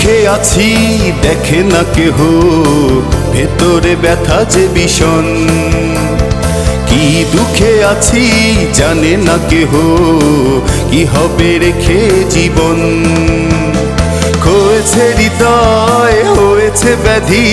দুঃখে আছি, দেখে না কেহ। ভেতরে ব্যথা যে ভীষণ। কি দুঃখে আছি, জানে না কেহ। কি হবে রেখে জীবন। খোয়েছে হৃদয় হয়েছে ব্যাধি।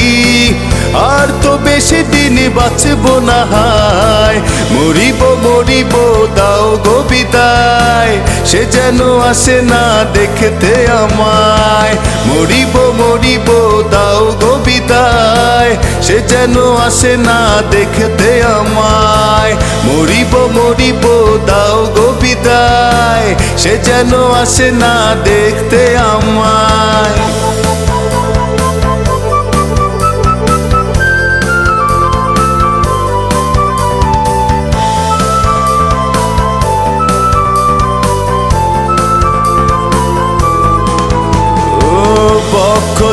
আর তো বেশি দিন বাঁচব না হায়। মরিব মরিব, দাও গো বিদায়। সে যেন আসে না দেখতে আমায়। মরিব মরিব, দাও গো বিদায়। সে যেন আসে না দেখতে আমায়। মরিব মরিব, দাও গো বিদায়। সে যেন আসে না দেখতে আমায়।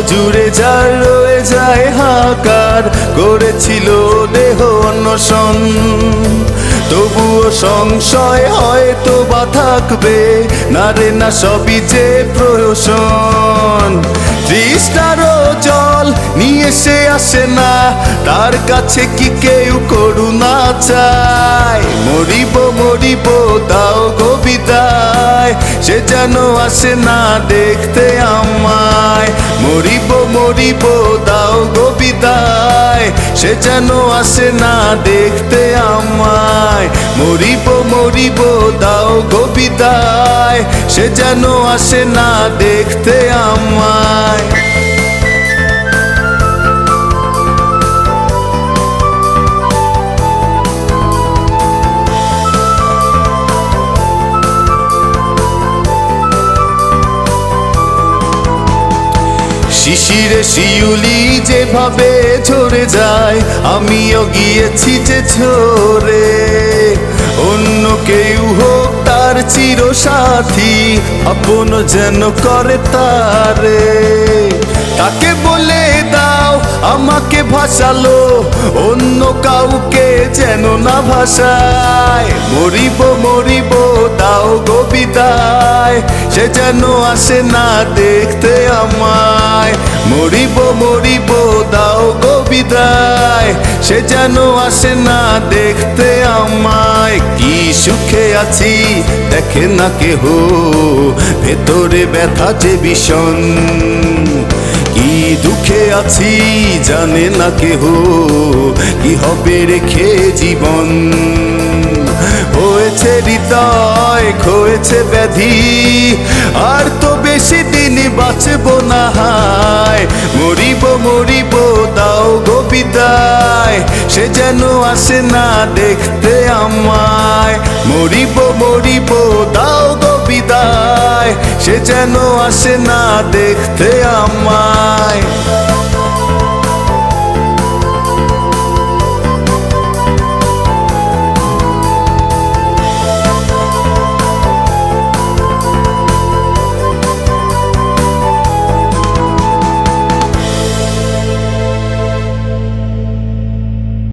জুড়ে যার রয়ে যায় হাকার করেছিল দেহ অন্বেষণ। তবুও সংশয় হয়তো বা থাকবে, না রে না সবই যে প্রয়োজন তৃষ্ণারও জল নিয়ে সে আসে না, তার কাছে কি কেউ করুণা চায়? মরিব মরিব দাও বিদায় সে যেন আসে না দেখতে আমায়। মরিব মরিব, দাও গো বিদায়। সে যেন আসে না দেখতে আমায়। মরিব মরিব, দাও গো সে যেন আসে না দেখতে আমায়। শিশিরে শিউলি যেভাবে ঝরে যায়, আমিও গিয়েছি যে ঝরে। অন্য কেউ হোক তার চির সাথী আপন যেন করে তারে। তাকে বলে দাও, আমাকে ভাসালো, অন্য কাউকে যেন না ভাসায়। মরিব মরিব, দাও গো বিদায় সে যেন আসে না দেখতে আমায়। মরিব মরিব, দাও গো বিদায়, সে যেন আসে না দেখতে আমায়। কি সুখে আছি, দেখে না কেহ, ভেতরে ব্যথা যে ভীষণ। কি দুঃখে আছি, জানে না কেহ, কি হবে রেখে জীবন। হৃদয় হয়েছে ব্যাধি। আর তো বেশি দিন বাঁচব না হায়। মরিব মরিব, দাও গো সে যেন আসে না দেখতে আমায়। মরিব মরিব, দাও গো সে যেন আসে না দেখতে